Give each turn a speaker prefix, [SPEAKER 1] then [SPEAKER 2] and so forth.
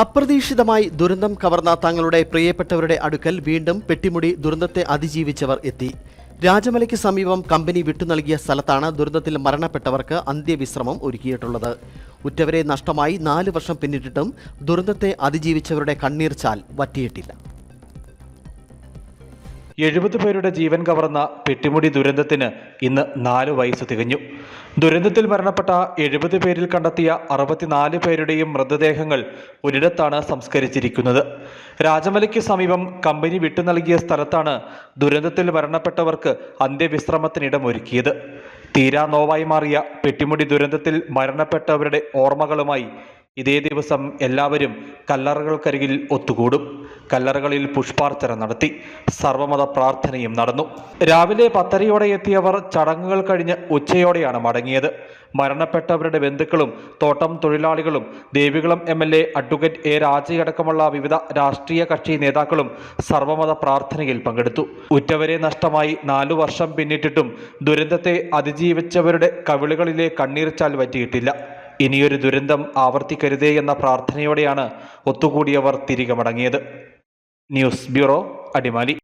[SPEAKER 1] അപ്രതീക്ഷിതമായി ദുരന്തം കവർന്ന തങ്ങളുടെ പ്രിയപ്പെട്ടവരുടെ അടുക്കൽ വീണ്ടും പെട്ടിമുടി ദുരന്തത്തെ അതിജീവിച്ചവർ എത്തി. രാജമലയ്ക്ക് സമീപം കമ്പനി വിട്ടുനൽകിയ സ്ഥലത്താണ് ദുരന്തത്തിൽ മരണപ്പെട്ടവർക്ക് അന്ത്യവിശ്രമം ഒരുക്കിയിട്ടുള്ളത്. ഉറ്റവരെ നഷ്ടമായി നാല് വർഷം പിന്നിട്ടിട്ടും ദുരന്തത്തെ അതിജീവിച്ചവരുടെ കണ്ണീർ ചാൽ വറ്റിയിട്ടില്ല.
[SPEAKER 2] എഴുപത് പേരുടെ ജീവൻ കവർന്ന പെട്ടിമുടി ദുരന്തത്തിന് ഇന്ന് നാല് വയസ്സ് തികഞ്ഞു. ദുരന്തത്തിൽ മരണപ്പെട്ട എഴുപത് പേരിൽ കണ്ടെത്തിയ അറുപത്തിനാല് പേരുടെയും മൃതദേഹങ്ങൾ ഒരിടത്താണ് സംസ്കരിച്ചിരിക്കുന്നത്. രാജമലയ്ക്ക് സമീപം കമ്പനി വിട്ടു നൽകിയ സ്ഥലത്താണ് ദുരന്തത്തിൽ മരണപ്പെട്ടവർക്ക് അന്ത്യവിശ്രമത്തിനിടമൊരുക്കിയത് തീരാ നോവായി മാറിയ പെട്ടിമുടി ദുരന്തത്തിൽ മരണപ്പെട്ടവരുടെ ഓർമ്മകളുമായി ഇതേ ദിവസം എല്ലാവരും കല്ലറകൾക്കരികിൽ ഒത്തുകൂടും. കല്ലറകളിൽ പുഷ്പാർച്ചന നടത്തി. സർവമത പ്രാർത്ഥനയും നടന്നു. രാവിലെ പത്തരയോടെ എത്തിയവർ ചടങ്ങുകൾ കഴിഞ്ഞ് ഉച്ചയോടെയാണ് മടങ്ങിയത്. മരണപ്പെട്ടവരുടെ ബന്ധുക്കളും തോട്ടം തൊഴിലാളികളും Devikulam M L A advocate A രാജയടക്കമുള്ള വിവിധ രാഷ്ട്രീയ കക്ഷി നേതാക്കളും സർവമത പ്രാർത്ഥനയിൽ പങ്കെടുത്തു. ഉറ്റവരെ നഷ്ടമായി നാലു വർഷം പിന്നിട്ടിട്ടും ദുരന്തത്തെ അതിജീവിച്ചവരുടെ കവിളുകളിലെ കണ്ണീർ ചാൽ വറ്റിയിട്ടില്ല. ഇനിയൊരു ദുരന്തം ആവർത്തിക്കരുതേ എന്ന പ്രാർത്ഥനയോടെയാണ് ഒത്തുകൂടിയവർ തിരികെ മടങ്ങിയത്. News bureau Adimali.